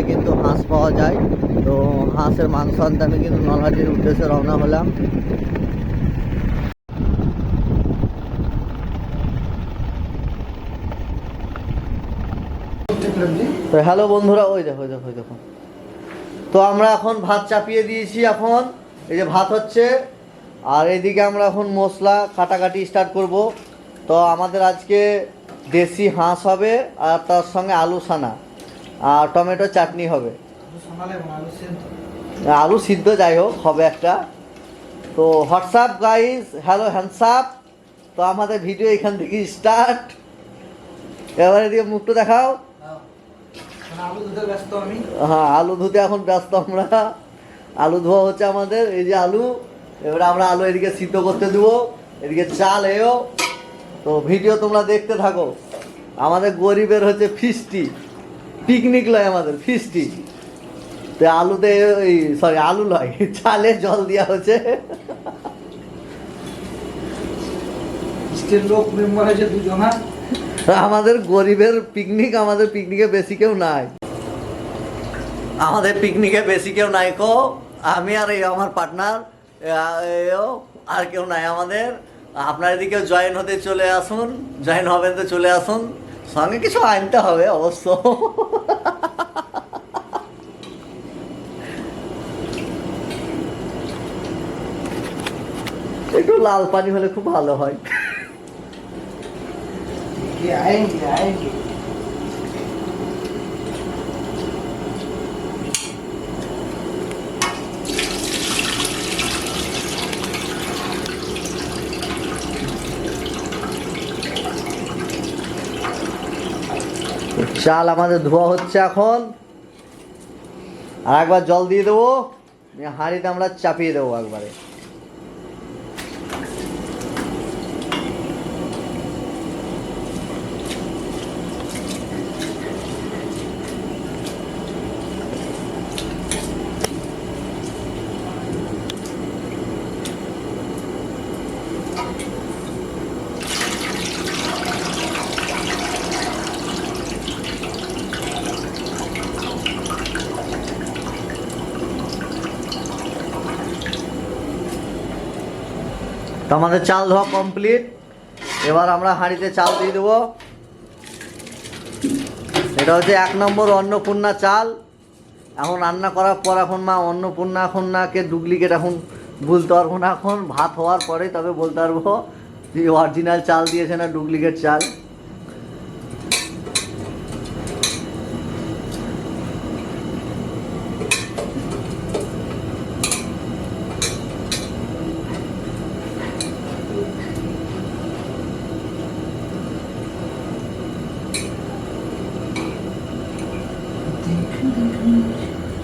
হলে কিন্তু হাঁস পাওয়া যায়। তো হাঁসের মাংস আনতে আমি কিন্তু নলহাটির উদ্দেশ্যে রওনা হলাম। হ্যালো বন্ধুরা, ওই দেখো দেখো দেখো। তো আমরা এখন ভাত চাপিয়ে দিয়েছি এখন। এই যে ভাত হচ্ছে, আর এইদিকে আমরা এখন মশলা কাটাকাটি স্টার্ট করব। তো আমাদের আজকে দেশি হাঁস হবে, আর তার সঙ্গে আলু সানা আর টমেটো চাটনি হবে। আলু সিদ্ধ যাই হোক, হবে একটা। তো হোয়াটসঅ্যাপ গাইজ হ্যালো হ্যান্ডসাপ তো আমাদের ভিডিও এখান থেকে স্টার্ট এবারে দিয়ে মুখটা দেখাও। হ্যাঁ আলু ধুতে এখন ব্যস্ত আমরা। আলু ধোয়া হচ্ছে আমাদের, এই যে আলু। এবারে আমরা আলু এদিকে সিদ্ধ করতে দেবো। এদিকে চাল এও। তো ভিডিও তোমরা দেখতে থাকো। আমাদের গরিবের হচ্ছে ফিস্টি পিকনিক লয় আমাদের ফিস্টি। তো আলুতে ওই সরি আলু লয় চালে জল দেওয়া হচ্ছে। লোক মেম্বার হয়েছে দুজন হ্যাঁ? আমাদের গরিবের পিকনিক আমাদের পিকনিকে বেশি কেউ নাই। আমাদের পিকনিকে বেশি কেউ নাই কো। আমি আর এই আমার পার্টনার আর কেউ নাই আমাদের। আপনার এদিকে জয়েন হতে চলে আসুন জয়েন হবেন তো চলে আসুন। সঙ্গে কিছু আনতে হবে অবশ্য। একটু লাল পানি হলে খুব ভালো হয়। চাল আমাদের ধোয়া হচ্ছে এখন। আর একবার জল দিয়ে দেবো হাঁড়িতে আমরা চাপিয়ে দেবো একবারে। তো আমাদের চাল ধোয়া কমপ্লিট। এবার আমরা হাঁড়িতে চাল দিয়ে দেবো। এটা হচ্ছে এক নম্বর অন্নপূর্ণা চাল। এখন রান্না করার পর এখন মা অন্নপূর্ণা এখন না কে ডুপ্লিকেট এখন বলতে পারব না। এখন ভাত হওয়ার পরে তবে বলতে পারব যে অরিজিনাল চাল দিয়েছে না ডুপ্লিকেট চাল।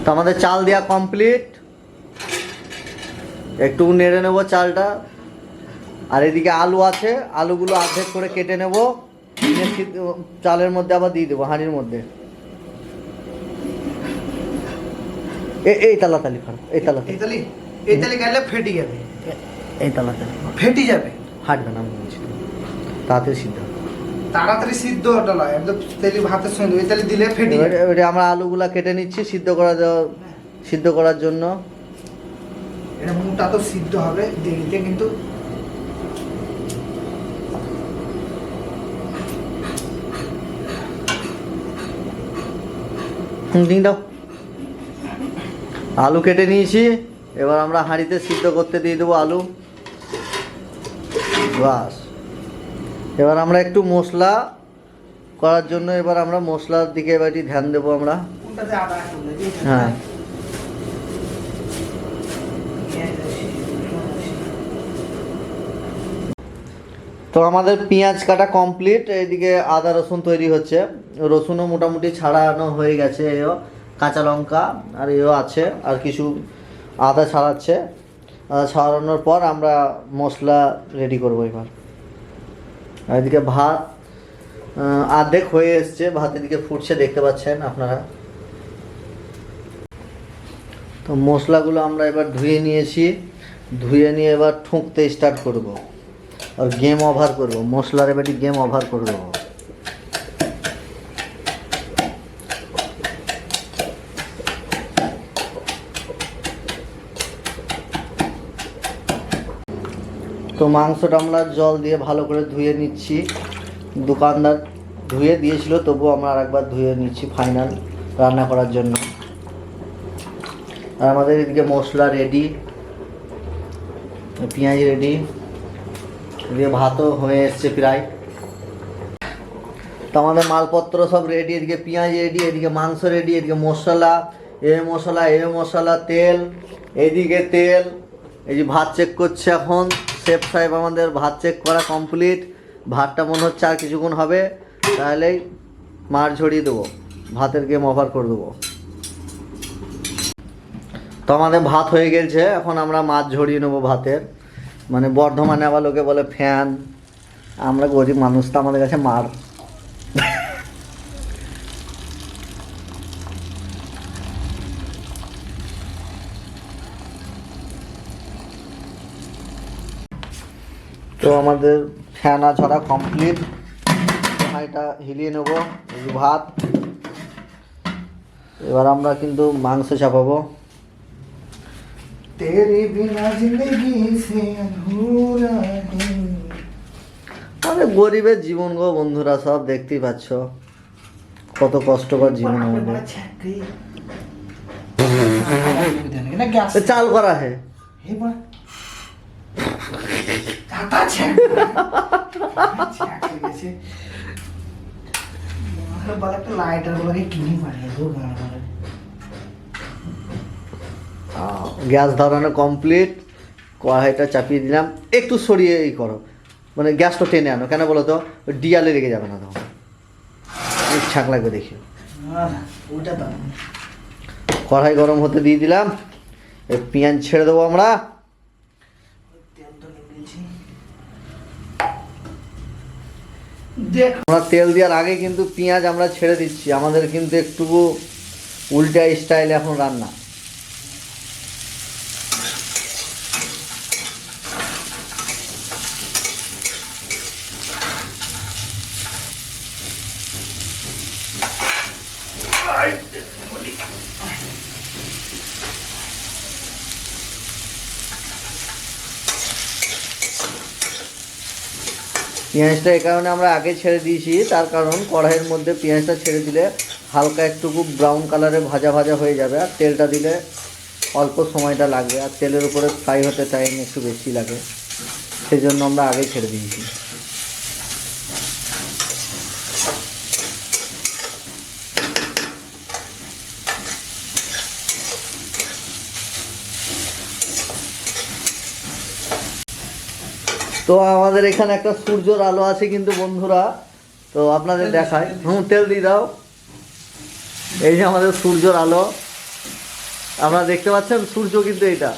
তো আমাদের চাল দেওয়া কমপ্লিট একটু নেড়ে নেব চালটা। আর এদিকে আলু আছে আলুগুলো অর্ধেক করে কেটে নেব। চালের মধ্যে আবার দিয়ে দেবো হাঁড়ির মধ্যে। এ- এই তালাতালি খারাপ এই তালাতালি। ইতালি ইতালি গেলে ফেটে যাবে। এই তালা তালি ফেটে যাবে। হাঁটবে না আমি বলছি। সিদ্ধ। তাড়াতাড়ি সিদ্ধ ওটা নয় একদম তেলি ভাতের সঙ্গে দেবে। ইতালি দিলে ফেটে এবারে আমরা আলুগুলা কেটে নিচ্ছি সিদ্ধ করা সিদ্ধ করার জন্য। এটা মুখটা তো সিদ্ধ হবে দেরিতে কিন্তু দিন দাও। আলু কেটে নিয়েছি এবার আমরা হাঁড়িতে সিদ্ধ করতে দিয়ে দেবো আলু। বাস। এবার আমরা একটু মশলা করার জন্য এবার আমরা মশলার দিকে এবার ধ্যান দেবো আমরা। হ্যাঁ। তো আমাদের পেঁয়াজ কাটা কমপ্লিট এইদিকে আদা রসুন তৈরি হচ্ছে। রসুনও মোটামুটি ছাড়ানো হয়ে গেছে এও কাঁচা লঙ্কা আর এও আছে আর কিছু আদা ছাড়াচ্ছে। আদা ছাড়ানোর পর আমরা মশলা রেডি করব এবার। এদিকে ভাত আর্ধেক হয়ে এসছে। ভাত এদিকে ফুটছে, দেখতে পাচ্ছেন আপনারা। তো মশলাগুলো আমরা এবার ধুয়ে নিয়েছি। ধুয়ে নিয়ে এবার ঠুঁকতে স্টার্ট করব। আর গেম ওভার করব। মশলার এবারটি গেম ওভার করে দেবো তো মাংসটা আমরা জল দিয়ে ভালো করে ধুয়ে নিচ্ছি। দোকানদার ধুয়ে দিয়েছিল তবুও আমরা আরেকবার ধুয়ে নিচ্ছি ফাইনাল রান্না করার জন্য। আর আমাদের এদিকে মশলা রেডি পেঁয়াজ রেডি এদিকে ভাতও হয়ে এসছে প্রায়। তো আমাদের মালপত্র সব রেডি এদিকে পেঁয়াজ রেডি এদিকে মাংস রেডি এদিকে মশলা, এ মশলা এ মশলা, তেল, এদিকে তেল, এই যে ভাত চেক করছে এখন। শেফ সাহেব আমাদের ভাত চেক করা কমপ্লিট ভাতটা মনে হচ্ছে আর কিছুক্ষণ হবে। তাহলেই মার ঝরিয়ে দেবো। ভাতের গেম অফার করে দেবো। তো আমাদের ভাত হয়ে গেছে। এখন আমরা মাছ ঝরিয়ে নেব ভাতের। মানে বর্ধমানে আবার লোকে বলে ফ্যান। আমরা গরিব মানুষ, তো আমাদের কাছে মার। তো আমাদের ফ্যানা ঝরা কমপ্লিট এটা হিলিয়ে নেব ভাত। এবার আমরা কিন্তু মাংস চাপাবো। আরে গরিবের জীবন গো বন্ধুরা সব দেখতেই পাচ্ছ। কত কষ্টকর জীবন আমাদের। চাল করা হে। গ্যাস ধরানো কমপ্লিট কড়াইটা চাপিয়ে দিলাম। একটু সরিয়ে ই করো। মানে গ্যাসটা টেনে আনো কেন বলো তো? ডিয়ালে রেগে যাবে না তখন ছাঁক লাগবে দেখি কড়াই গরম হতে দিয়ে দিলাম। পেঁয়াজ ছেড়ে দেবো আমরা। আমরা তেল দেওয়ার আগে কিন্তু পেঁয়াজ আমরা ছেড়ে দিচ্ছি। আমাদের কিন্তু একটু উল্টা স্টাইল এখন রান্না। পেঁয়াজটা এ কারণে আমরা আগে ছেড়ে দিয়েছি, তার কারণ কড়াইয়ের মধ্যে পেঁয়াজটা ছেড়ে দিলে হালকা একটুকু ব্রাউন কালারে ভাজা ভাজা হয়ে যাবে, আর তেলটা দিলে অল্প সময়টা লাগবে, আর তেলের উপরে ফ্রাই হতে টাইম একটু বেশি লাগে সেই জন্য আমরা আগে ছেড়ে দিয়েছি। তো আমাদের এখানে একটা সূর্যর আলো আছে কিন্তু বন্ধুরা, তো আপনাদের দেখায় হুম, তেল দিয়ে দাও। এই যে আমাদের সূর্যর আলো। আপনারা দেখতে পাচ্ছেন সূর্য কিন্তু এটা।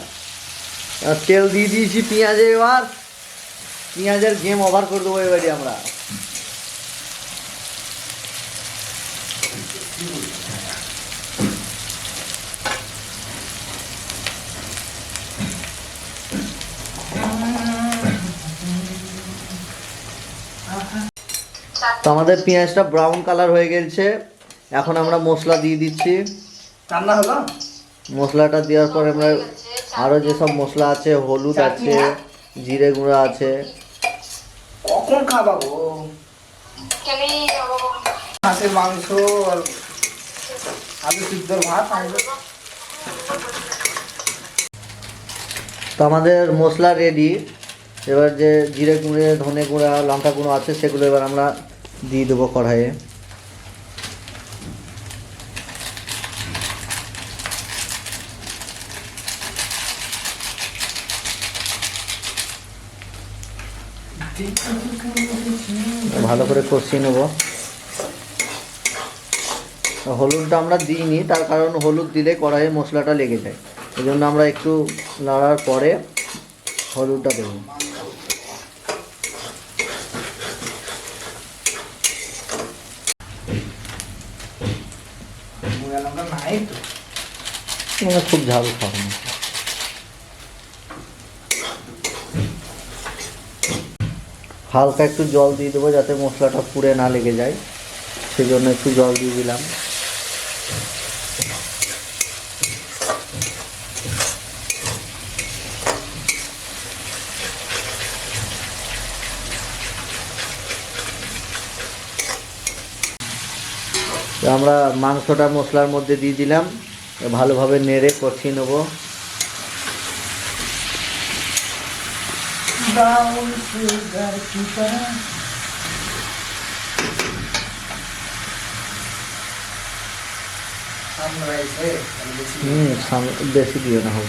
তেল দিয়ে দিয়েছি পেঁয়াজে এবার। পেঁয়াজের গেম ওভার করে দেবো এবারে আমরা। তো আমাদের পেঁয়াজটা ব্রাউন কালার হয়ে গেছে। এখন আমরা মশলা দিয়ে দিচ্ছি। রান্না হলো? মশলাটা দেওয়ার পর আমরা আরও যেসব মশলা আছে হলুদ আছে জিরে গুঁড়া আছে। কখন খাবা গো? চলে হাঁসের মাংস আর আলু সিদ্ধর ভাত তো আমাদের মশলা রেডি এবার যে জিরে গুঁড়ে ধনে গুঁড়া লঙ্কা গুঁড়ো আছে সেগুলো এবার আমরা দিয়ে দেবো কড়াইয়ে। ভালো করে কষিয়ে নেব। হলুদটা আমরা দিইনি, তার কারণ হলুদ দিলে কড়াইয়ে মশলাটা লেগে যায়। এই জন্য আমরা একটু নাড়ার পরে হলুদটা দেবো। মানে খুব ঝাল খাব। না হালকা একটু জল দিয়ে দেবো যাতে মশলাটা পুড়ে না লেগে যায়। সেজন্য একটু জল দিয়ে দিলাম। আমরা মাংসটা মশলার মধ্যে দিয়ে দিলাম। ভালোভাবে নেড়ে কষিয়ে নেব। হুম বেশি দিও না হোক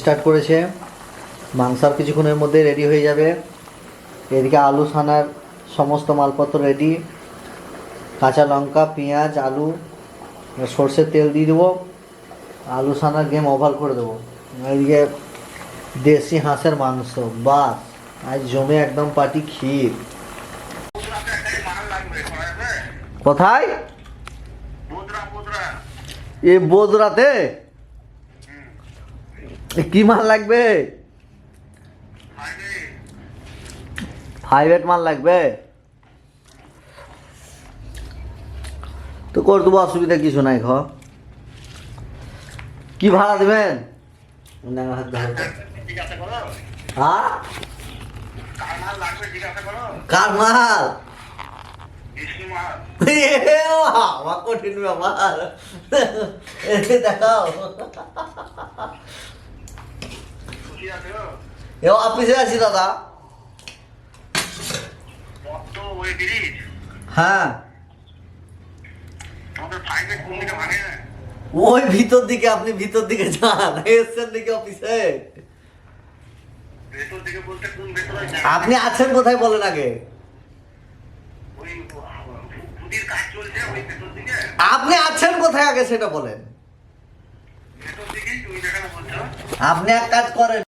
স্টার্ট করেছে। মাংস আর কিছুক্ষণের মধ্যে রেডি হয়ে যাবে। এদিকে আলু সানার সমস্ত মালপত্র রেডি কাঁচা লঙ্কা পেঁয়াজ আলু সর্ষের তেল দিয়ে দেবো। আলু সানার গেম ওভার করে দেবো। এদিকে দেশি হাঁসের মাংস বাস। আজ জমে একদম পাটি ক্ষীর। কোথায়? এ বোদরাতে? কি মাল লাগবে? ফাইভ মাল লাগবে? তো করে দেবো অসুবিধা কিছু নাই খ। কি ভাড়া দেবেন? কর। হ্যাঁ? কার মাল? কঠিন ব্যাপার। দেখাও। এ অফিসে আছি দাদা? হ্যাঁ। ওই ভিতর দিকে আপনি ভিতর দিকে যান। এসছেন দিকে অফিসে আপনি আছেন কোথায় বলেন আগে? আপনি আছেন কোথায় আগে সেটা বলেন। আপনি এক কাজ করেন।